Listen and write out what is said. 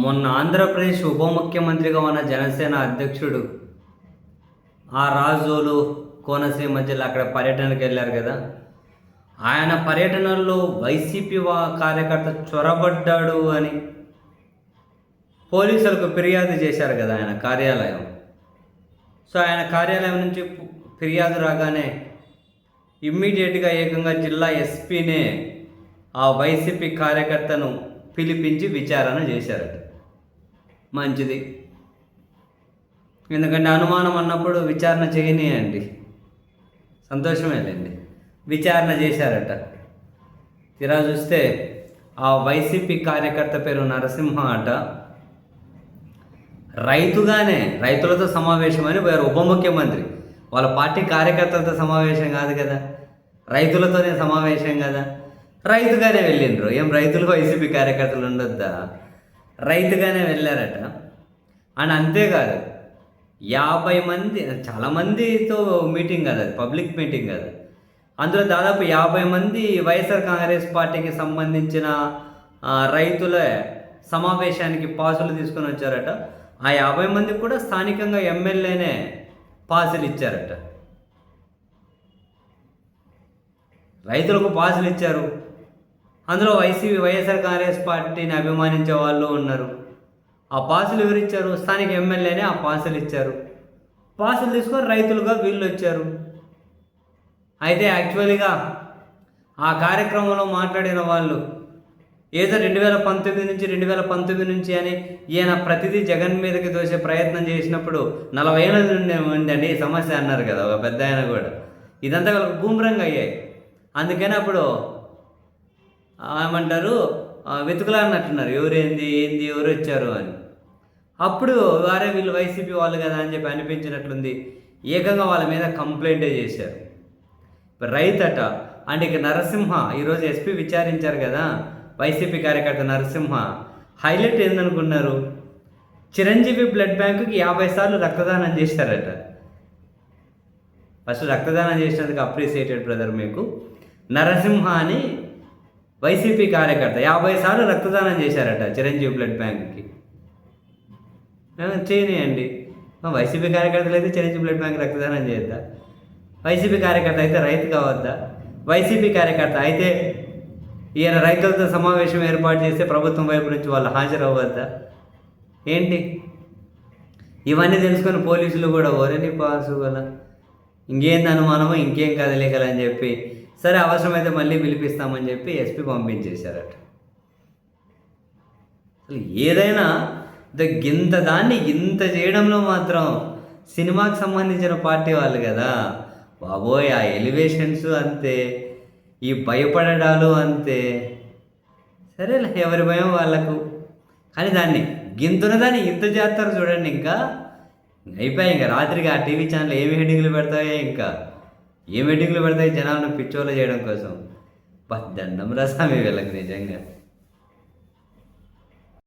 మొన్న ఆంధ్రప్రదేశ్ ఉప ముఖ్యమంత్రిగా ఉన్న జనసేన అధ్యక్షుడు ఆ రాజోలు కోనసీమ జిల్లా అక్కడ పర్యటనకు వెళ్ళారు కదా. ఆయన పర్యటనలో వైసీపీ కార్యకర్త చొరబడ్డాడు అని పోలీసులకు ఫిర్యాదు చేశారు కదా ఆయన కార్యాలయం. సో ఆయన కార్యాలయం నుంచి ఫిర్యాదు రాగానే ఇమ్మీడియట్గా ఏకంగా జిల్లా ఎస్పీనే ఆ వైసీపీ కార్యకర్తను పిలిపించి విచారణ చేశారట. మంచిది. ఎందుకంటే అనుమానం అన్నప్పుడు విచారణ చేయనీయండి. సంతోషమేలేండి. విచారణ చేశారట. తీరా చూస్తే ఆ వైసీపీ కార్యకర్త పేరు నరసింహ అట. రైతుగానే రైతులతో సమావేశం అని వారు ఉప ముఖ్యమంత్రి. వాళ్ళ పార్టీ కార్యకర్తలతో సమావేశం కాదు కదా. రైతులతోనే సమావేశం కదా. రైతుగానే వెళ్ళిండ్రు. ఏం రైతులు వైసీపీ కార్యకర్తలు ఉండొద్దా? రైతుగానే వెళ్ళారట. అండ్ అంతేకాదు యాభై మంది చాలామందితో మీటింగ్ కదా అది పబ్లిక్ మీటింగ్ కదా. అందులో దాదాపు యాభై మంది వైఎస్ఆర్ కాంగ్రెస్ పార్టీకి సంబంధించిన రైతుల సమావేశానికి పాసులు తీసుకొని వచ్చారట. ఆ యాభై మందికి కూడా స్థానికంగా ఎమ్మెల్యేనే పాసులు ఇచ్చారట. రైతులకు పాసులు ఇచ్చారు. అందులో వైసీపీ వైఎస్ఆర్ కాంగ్రెస్ పార్టీని అభిమానించే వాళ్ళు ఉన్నారు. ఆ పాసులు ఎవరు ఇచ్చారు స్థానిక ఎమ్మెల్యేనే ఆ పాసులు ఇచ్చారు. పాసులు తీసుకొని రైతులుగా వీళ్ళు వచ్చారు. అయితే యాక్చువల్గా ఆ కార్యక్రమంలో మాట్లాడిన వాళ్ళు ఏదో రెండు వేల పంతొమ్మిది నుంచి రెండు వేల పంతొమ్మిది నుంచి అని ఈయన ప్రతిదీ జగన్ మీదకి దోసే ప్రయత్నం చేసినప్పుడు నలభై ఏళ్ళ నుండి ఉందండి సమస్య అన్నారు కదా ఒక పెద్ద ఆయన కూడా. ఇదంతా వాళ్ళకి బూమరంగా అయ్యాయి. అందుకని అప్పుడు ఏమంటారు? ఆ, వెతుకులాడినట్టున్నారు. ఎవరేంది ఏంది ఎవరు వచ్చారు అని. అప్పుడు వారే వీళ్ళు వైసీపీ వాళ్ళు కదా అని చెప్పి అనిపించినట్లుంది. ఏకంగా వాళ్ళ మీద కంప్లైంటే చేశారు. రైతట అంటే ఇక నరసింహ ఈరోజు ఎస్పీ విచారించారు కదా వైసీపీ కార్యకర్త నరసింహ. హైలైట్ ఏందనుకున్నారు? చిరంజీవి బ్లడ్ బ్యాంకుకి యాభై సార్లు రక్తదానం చేశారట. ఫస్ట్ రక్తదానం చేసినందుకు అప్రిసియేటెడ్ బ్రదర్ మీకు. నరసింహ అని వైసీపీ కార్యకర్త. యాభై సార్లు రక్తదానం చేశారట చిరంజీవి బ్లడ్ బ్యాంక్కి. చేయనియండి. వైసీపీ కార్యకర్తలు అయితే చిరంజీవి బ్లడ్ బ్యాంక్ రక్తదానం చేయొద్దా? వైసీపీ కార్యకర్త అయితే రైతు కావద్దా? వైసీపీ కార్యకర్త అయితే ఈయన రైతులతో సమావేశం ఏర్పాటు చేస్తే ప్రభుత్వం వైపు నుంచి వాళ్ళు హాజరవ్వద్దా? ఏంటి? ఇవన్నీ తెలుసుకొని పోలీసులు కూడా ఓరని పాసు గల. ఇంకేంది అనుమానమో ఇంకేం కదలికలని చెప్పి సరే అవసరమైతే మళ్ళీ పిలిపిస్తామని చెప్పి ఎస్పీ పంపించేశారట. అసలు ఏదైనా ద గింత దాన్ని ఇంత చేయడంలో మాత్రం సినిమాకి సంబంధించిన పార్టీ వాళ్ళు కదా. బాబోయ్ ఆ ఎలివేషన్స్ అంతే ఈ భయపడడాలు అంతే. సరేలే ఎవరి భయం వాళ్ళకు. కానీ దాన్ని గింతున దాన్ని ఇంత చేస్తారు చూడండి ఇంకా. అయిపోయాయి ఇంకా రాత్రికి ఆ టీవీ ఛానల్ ఏమి హెడ్డింగ్లు పెడతాయో ఇంకా. ఏ మీటింగ్లు పెడతాయి జనాలను పిచ్చోళ్ళు చేయడం కోసం? దండం రసామి వీళ్ళకి నిజంగా.